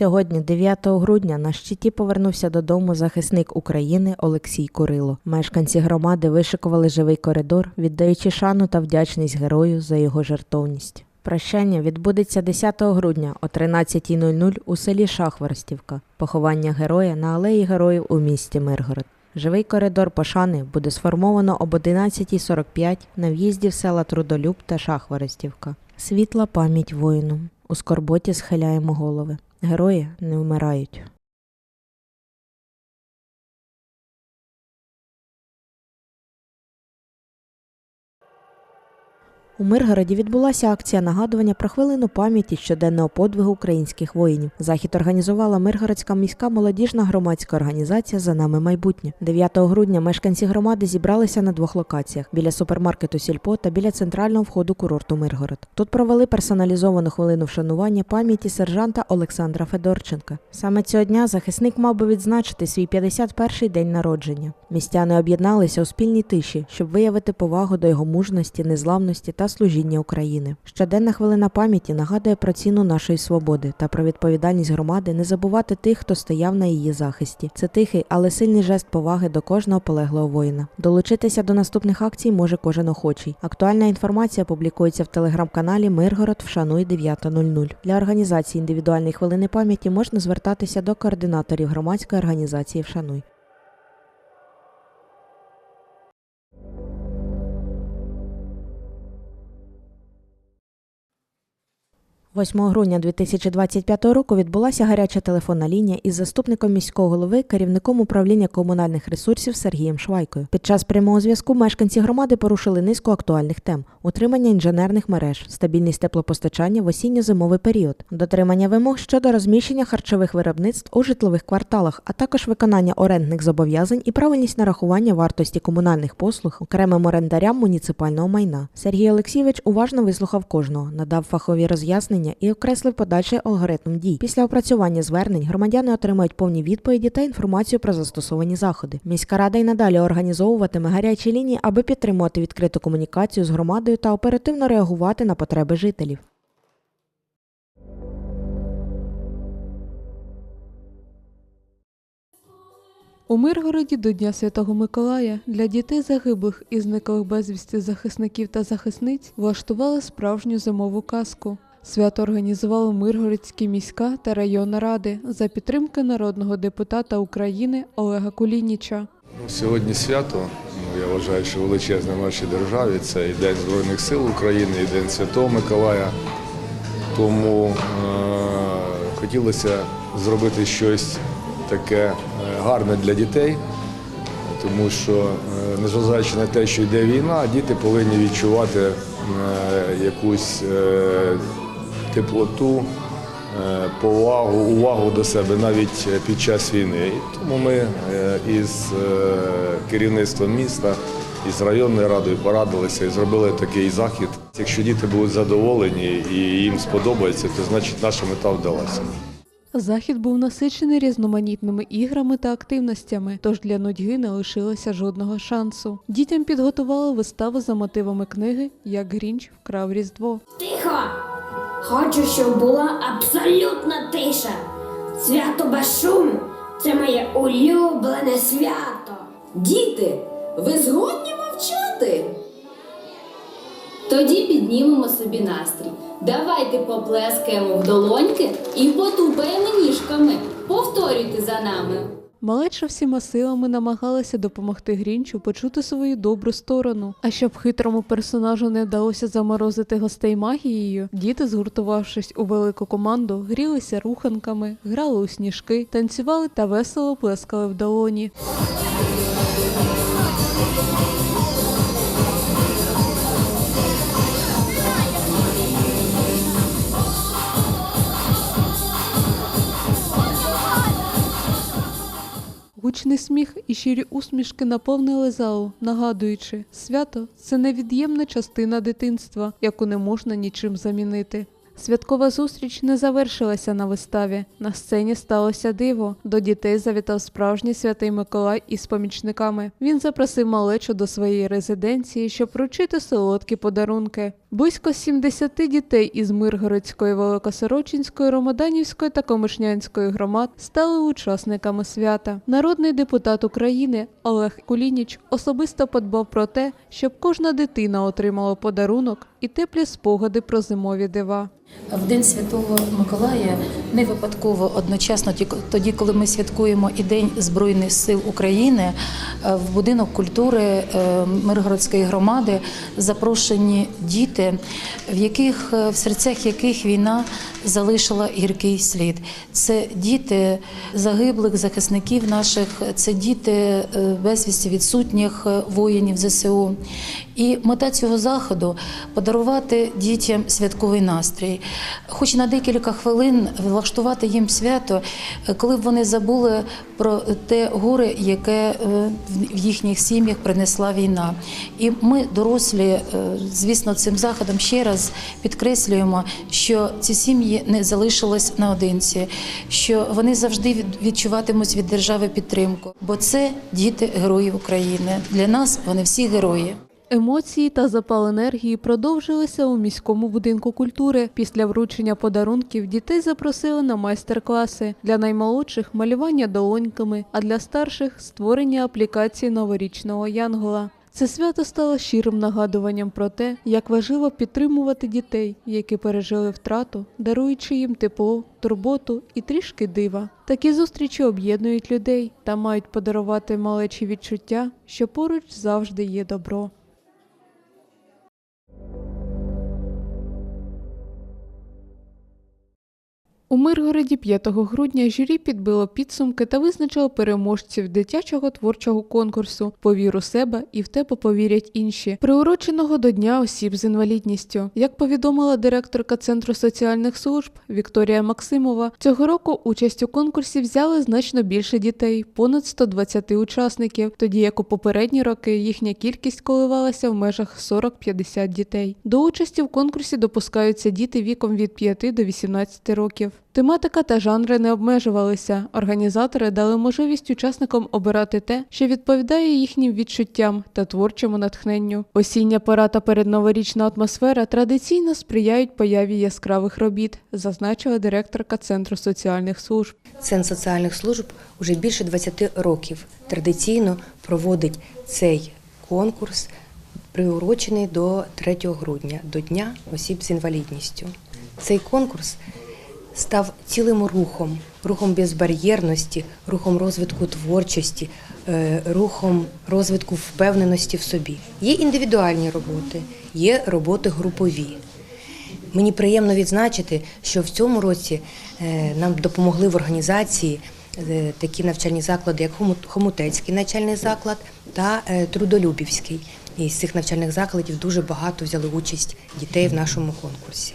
Сьогодні, 9 грудня, на щиті повернувся додому захисник України Олексій Курило. Мешканці громади вишикували живий коридор, віддаючи шану та вдячність герою за його жертовність. Прощання відбудеться 10 грудня о 13.00 у селі Шахворстівка. Поховання героя на алеї героїв у місті Миргород. Живий коридор пошани буде сформовано об 11.45 на в'їзді в села Трудолюб та Шахворостівка. Світла пам'ять воїну. У скорботі схиляємо голови. Герої не вмирають. У Миргороді відбулася акція нагадування про хвилину пам'яті щоденного подвигу українських воїнів. Захід організувала Миргородська міська молодіжна громадська організація За нами майбутнє. 9 грудня мешканці громади зібралися на двох локаціях біля супермаркету Сільпо та біля центрального входу курорту Миргород. Тут провели персоналізовану хвилину вшанування пам'яті сержанта Олександра Федорченка. Саме цього дня захисник мав би відзначити свій 51-й день народження. Містяни об'єдналися у спільній тиші, щоб виявити повагу до його мужності, незламності та служіння України. Щоденна хвилина пам'яті нагадує про ціну нашої свободи та про відповідальність громади не забувати тих, хто стояв на її захисті. Це тихий, але сильний жест поваги до кожного полеглого воїна. Долучитися до наступних акцій може кожен охочий. Актуальна інформація публікується в телеграм-каналі Миргород Вшануй 9.00. Для організації індивідуальної хвилини пам'яті можна звертатися до координаторів громадської організації Вшануй. 8 грудня 2025 року відбулася гаряча телефонна лінія із заступником міського голови, керівником управління комунальних ресурсів Сергієм Швайкою. Під час прямого зв'язку мешканці громади порушили низку актуальних тем: утримання інженерних мереж, стабільність теплопостачання в осінньо-зимовий період, дотримання вимог щодо розміщення харчових виробництв у житлових кварталах, а також виконання орендних зобов'язань і правильність нарахування вартості комунальних послуг окремим орендарям муніципального майна. Сергій Олексійович уважно вислухав кожного, надав фахові роз'яснення і окреслив подальший алгоритм дій. Після опрацювання звернень громадяни отримають повні відповіді та інформацію про застосовані заходи. Міська рада й надалі організовуватиме гарячі лінії, аби підтримувати відкриту комунікацію з громадою та оперативно реагувати на потреби жителів. У Миргороді до Дня Святого Миколая для дітей загиблих і зниклих безвісти захисників та захисниць влаштували справжню зимову казку. Свято організували Миргородські міська та районна ради за підтримки народного депутата України Олега Кулініча. Ну, Сьогодні свято. Ну, я вважаю, що величезне в нашій державі. Це і День Збройних сил України, і День Святого Миколая. Тому е- хотілося зробити щось таке е, гарне для дітей, тому що, е, незважаючи на те, що йде війна, діти повинні відчувати е, якусь е, теплоту, е, повагу, увагу до себе навіть під час війни. І тому ми е, із е, керівництвом міста, із районною радою порадилися і зробили такий захід. Якщо діти будуть задоволені і їм сподобається, то значить наша мета вдалася. Захід був насичений різноманітними іграми та активностями, тож для нудьги не лишилося жодного шансу. Дітям підготували виставу за мотивами книги Як Грінч вкрав Різдво. Тихо! Хочу, щоб була абсолютна тиша. Свято без шуму це моє улюблене свято. Діти, ви згодні мовчати? Тоді піднімемо собі настрій. Давайте поплескаємо в долоньки і потупаємо ніжками. Повторюйте за нами. Малеча всіма силами намагалася допомогти Грінчу почути свою добру сторону. А щоб хитрому персонажу не вдалося заморозити гостей магією, діти, згуртувавшись у велику команду, грілися руханками, грали у сніжки, танцювали та весело плескали в долоні. Гучний сміх і щирі усмішки наповнили залу, нагадуючи, свято це невід'ємна частина дитинства, яку не можна нічим замінити. Святкова зустріч не завершилася на виставі. На сцені сталося диво. До дітей завітав справжній святий Миколай із помічниками. Він запросив малечу до своєї резиденції, щоб вручити солодкі подарунки. Близько 70 дітей із Миргородської, Великосорочинської, Ромоданівської та Комишнянської громад стали учасниками свята. Народний депутат України Олег Кулініч особисто подбав про те, щоб кожна дитина отримала подарунок і теплі спогади про зимові дива. В День Святого Миколая не випадково одночасно, тоді, коли ми святкуємо і День Збройних сил України, е, в будинок культури е, Миргородської громади запрошені діти, в яких е, в серцях яких війна залишила гіркий слід. Це діти загиблих захисників наших, це діти е, безвісті відсутніх е, воїнів ЗСУ. І мета цього заходу подарувати дітям святковий настрій, хоч на декілька хвилин влаштувати їм свято, коли б вони забули про те горе, яке е, в їхніх сім'ях принесла війна. І ми, дорослі, е, звісно, цим заходом ще раз підкреслюємо, що ці сім'ї не залишились наодинці, що вони завжди відчуватимуть від держави підтримку, бо це діти героїв України. Для нас вони всі герої. Емоції та запал енергії продовжилися у міському будинку культури. Після вручення подарунків дітей запросили на майстер-класи для наймолодших малювання долоньками, а для старших створення аплікації новорічного янгола. Це свято стало щирим нагадуванням про те, як важливо підтримувати дітей, які пережили втрату, даруючи їм тепло, турботу і трішки дива. Такі зустрічі об'єднують людей та мають подарувати малечі відчуття, що поруч завжди є добро. У Миргороді 5 грудня журі підбило підсумки та визначило переможців дитячого творчого конкурсу Повір у себе і в тебе повірять інші, приуроченого до Дня осіб з інвалідністю. Як повідомила директорка Центру соціальних служб Вікторія Максимова, цього року участь у конкурсі взяли значно більше дітей понад 120 учасників, тоді як у попередні роки їхня кількість коливалася в межах 40-50 дітей. До участі в конкурсі допускаються діти віком від 5 до 18 років. Тематика та жанри не обмежувалися. Організатори дали можливість учасникам обирати те, що відповідає їхнім відчуттям та творчому натхненню. Осіння пора та передноворічна атмосфера традиційно сприяють появі яскравих робіт, зазначила директорка Центру соціальних служб. Центр соціальних служб уже більше 20 років традиційно проводить цей конкурс, приурочений до 3 грудня, до Дня осіб з інвалідністю. Цей конкурс став цілим рухом, рухом безбар'єрності, рухом розвитку творчості, е, рухом розвитку впевненості в собі. Є індивідуальні роботи, є роботи групові. Мені приємно відзначити, що в цьому році е, нам допомогли в організації е, такі навчальні заклади, як Хомутецький навчальний заклад та Трудолюбівський. І з цих навчальних закладів дуже багато взяли участь дітей в нашому конкурсі.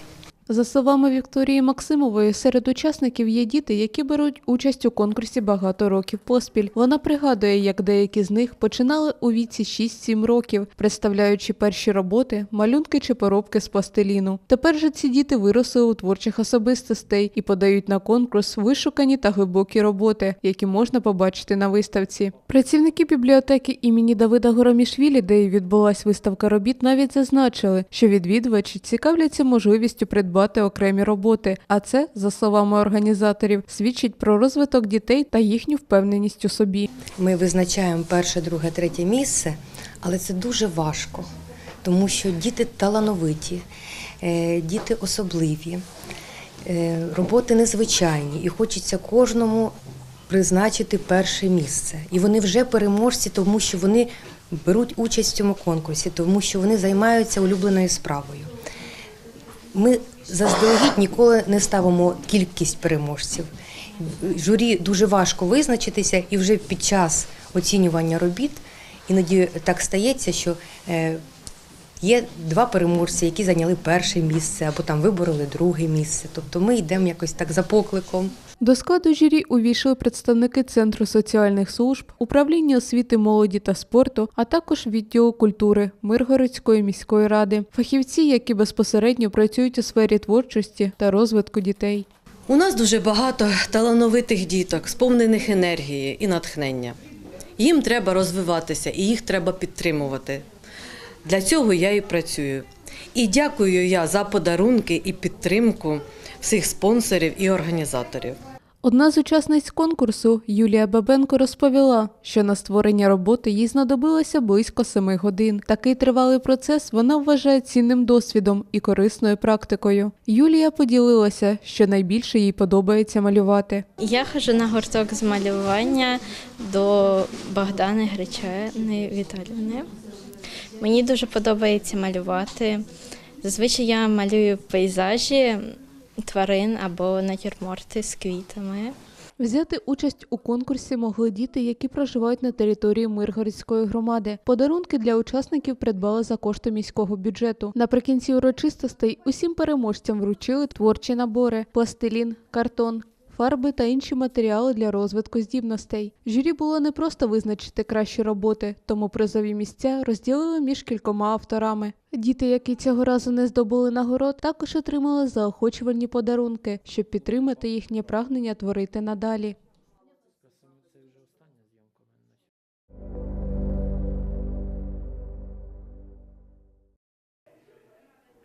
За словами Вікторії Максимової, серед учасників є діти, які беруть участь у конкурсі багато років поспіль. Вона пригадує, як деякі з них починали у віці 6-7 років, представляючи перші роботи, малюнки чи поробки з пластиліну. Тепер же ці діти виросли у творчих особистостей і подають на конкурс вишукані та глибокі роботи, які можна побачити на виставці. Працівники бібліотеки імені Давида Горомішвілі, де і відбулась виставка робіт, навіть зазначили, що відвідувачі цікавляться можливістю придбати окремі роботи. А це, за словами організаторів, свідчить про розвиток дітей та їхню впевненість у собі. Ми визначаємо перше, друге, третє місце, але це дуже важко, тому що діти талановиті, е, діти особливі, е, роботи незвичайні, і хочеться кожному призначити перше місце. І вони вже переможці, тому що вони беруть участь в цьому конкурсі, тому що вони займаються улюбленою справою. Ми заздалегідь ніколи не ставимо кількість переможців. Журі дуже важко визначитися, і вже під час оцінювання робіт іноді так стається, що е, є два переможці, які зайняли перше місце або там вибороли друге місце. Тобто ми йдемо якось так за покликом. До складу журі увійшли представники Центру соціальних служб, управління освіти, молоді та спорту, а також відділу культури Миргородської міської ради, фахівці, які безпосередньо працюють у сфері творчості та розвитку дітей. У нас дуже багато талановитих діток, сповнених енергії і натхнення. Їм треба розвиватися і їх треба підтримувати. Для цього я і працюю. І дякую я за подарунки і підтримку всіх спонсорів і організаторів. Одна з учасниць конкурсу Юлія Бабенко розповіла, що на створення роботи їй знадобилося близько семи годин. Такий тривалий процес вона вважає цінним досвідом і корисною практикою. Юлія поділилася, що найбільше їй подобається малювати. Я ходжу на гурток з малювання до Богдани Гречани Віталівни. Мені дуже подобається малювати. Зазвичай я малюю пейзажі тварин або натюрморти з квітами. Взяти участь у конкурсі могли діти, які проживають на території Миргородської громади. Подарунки для учасників придбали за кошти міського бюджету. Наприкінці урочистостей усім переможцям вручили творчі набори, пластилін, картон. Фарби та інші матеріали для розвитку здібностей. Жюрі було не просто визначити кращі роботи, тому призові місця розділили між кількома авторами. Діти, які цього разу не здобули нагород, також отримали заохочувальні подарунки, щоб підтримати їхнє прагнення творити надалі.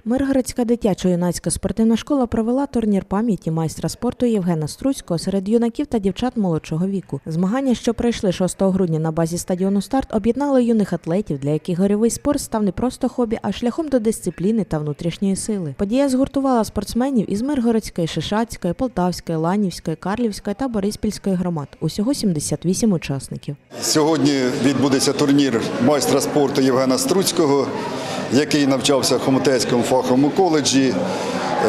Миргородська дитячо-юнацька спортивна школа провела турнір пам'яті майстра спорту Євгена Струцького серед юнаків та дівчат молодшого віку. Змагання, що пройшли 6 грудня на базі стадіону Старт, об'єднали юних атлетів, для яких гольовий спорт став не просто хобі, а шляхом до дисципліни та внутрішньої сили. Подія згуртувала спортсменів із Миргородської, Шишацької, Полтавської, Ланівської, Карлівської та Бориспільської громад. Усього 78 учасників. Сьогодні відбудеться турнір майстра спорту Євгена Струцького, який навчався в Хомутецькому фаховому коледжі.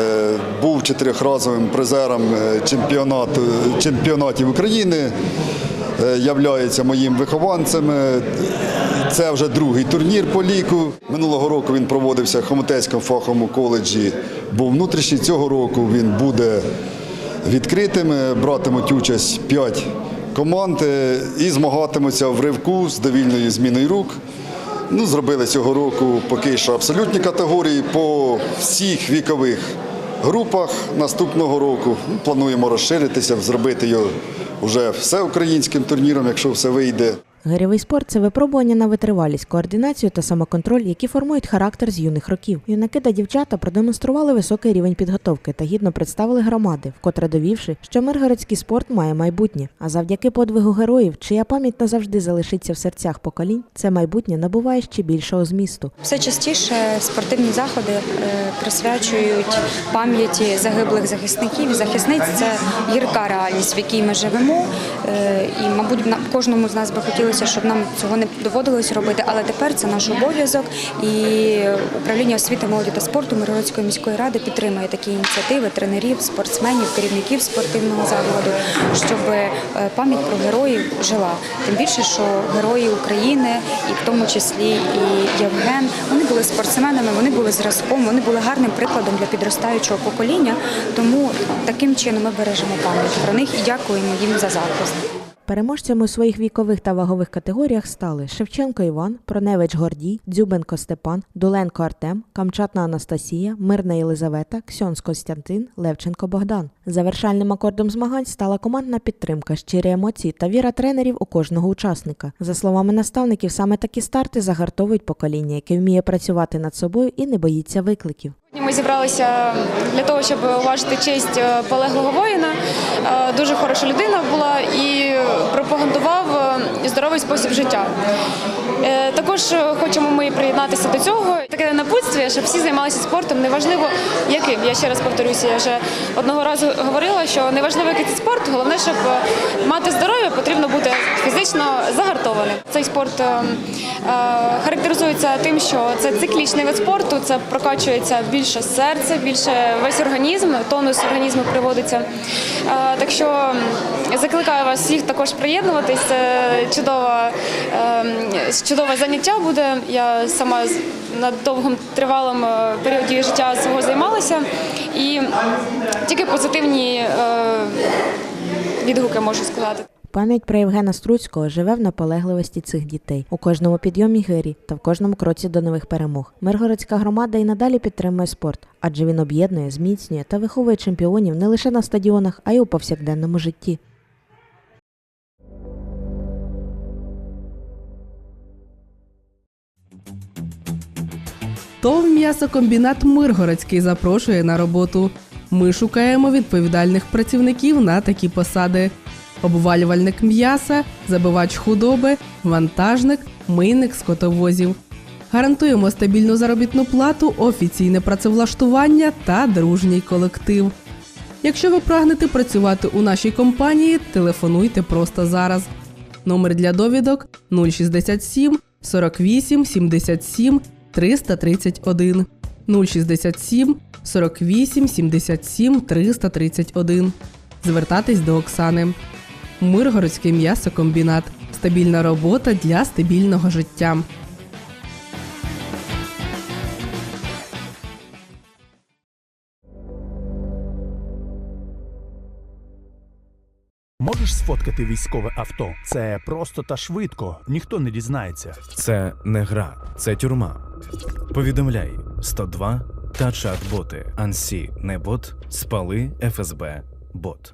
е, Був чотирьохразовим призером е, чемпіонату, чемпіонатів України, е, являється моїм вихованцем. Е, Це вже другий турнір по ліку. Минулого року він проводився в Хомутецькому фаховому коледжі, був внутрішній. Цього року він буде відкритим. Е, Братимуть участь 5 команд е, і змагатимуться в ривку з довільною зміною рук. Ну, зробили цього року поки що абсолютні категорії по всіх вікових групах наступного року. Ну, Плануємо розширитися, зробити його вже всеукраїнським турніром, якщо все вийде. Гирьовий спорт це випробування на витривалість, координацію та самоконтроль, які формують характер з юних років. Юнаки та дівчата продемонстрували високий рівень підготовки та гідно представили громади, вкотре довівши, що миргородський спорт має майбутнє. А завдяки подвигу героїв, чия пам'ять назавжди залишиться в серцях поколінь, це майбутнє набуває ще більшого змісту. Все частіше спортивні заходи е, присвячують пам'яті загиблих захисників захисниць. Це гірка реальність, в якій ми живемо. Е, І, мабуть, на- кожному з нас би хотілося, щоб нам цього не доводилось робити, але тепер це наш обов'язок. І управління освіти, молоді та спорту Миргородської міської ради підтримує такі ініціативи тренерів, спортсменів, керівників спортивного закладу, щоб е, пам'ять про героїв жила. Тим більше, що герої України, і в тому числі і Євген, вони були спортсменами, вони були зразком, вони були гарним прикладом для підростаючого покоління. Тому таким чином ми бережемо пам'ять про них і дякуємо їм за захист. Переможцями у своїх вікових та вагових категоріях стали Шевченко Іван, Проневич Гордій, Дзюбенко Степан, Дуленко Артем, Камчатна Анастасія, Мирна Єлизавета, Ксьонс Костянтин, Левченко Богдан. Завершальним акордом змагань стала командна підтримка, щирі емоції та віра тренерів у кожного учасника. За словами наставників, саме такі старти загартовують покоління, яке вміє працювати над собою і не боїться викликів. Ми зібралися для того, щоб уважити честь е, полеглого воїна. Е, Дуже хороша людина була і пропагандував е, здоровий спосіб життя. Також хочемо ми приєднатися до цього. Таке напутствие, щоб всі займалися спортом, неважливо яким. Я ще раз повторюся, я вже одного разу говорила, що неважливо, який це спорт, головне, щоб мати здоров'я, потрібно бути фізично загартованим. Цей спорт е, е, характеризується тим, що це циклічний вид спорту, це прокачується більше серце, більше весь організм, тонус організму приводиться. Так що закликаю вас всіх також приєднуватись. Це чудова, е, чудове заняття буде. Я сама на довгому тривалому е, періоді життя свого займалася і тільки позитивні. е, відгуки можу сказати. Пам'ять про Євгена Струцького живе в наполегливості цих дітей у кожному підйомі гирі та в кожному кроці до нових перемог. Миргородська громада і надалі підтримує спорт, адже він об'єднує, зміцнює та виховує чемпіонів не лише на стадіонах, а й у повсякденному житті. ТОВ м'ясокомбінат Миргородський запрошує на роботу. Ми шукаємо відповідальних працівників на такі посади: обвалювальник м'яса, забивач худоби, вантажник, мийник скотовозів. Гарантуємо стабільну заробітну плату, офіційне працевлаштування та дружній колектив. Якщо ви прагнете працювати у нашій компанії, телефонуйте просто зараз. Номер для довідок 067 48 77 331 067 48 77 331. Звертатись до Оксани. Миргородський м'ясокомбінат. Стабільна робота для стабільного життя. Можеш сфоткати військове авто? Це просто та швидко, ніхто не дізнається. Це не гра, це тюрма. Повідомляй 102 та чат-боти. Ансі не бот, спали ФСБ бот.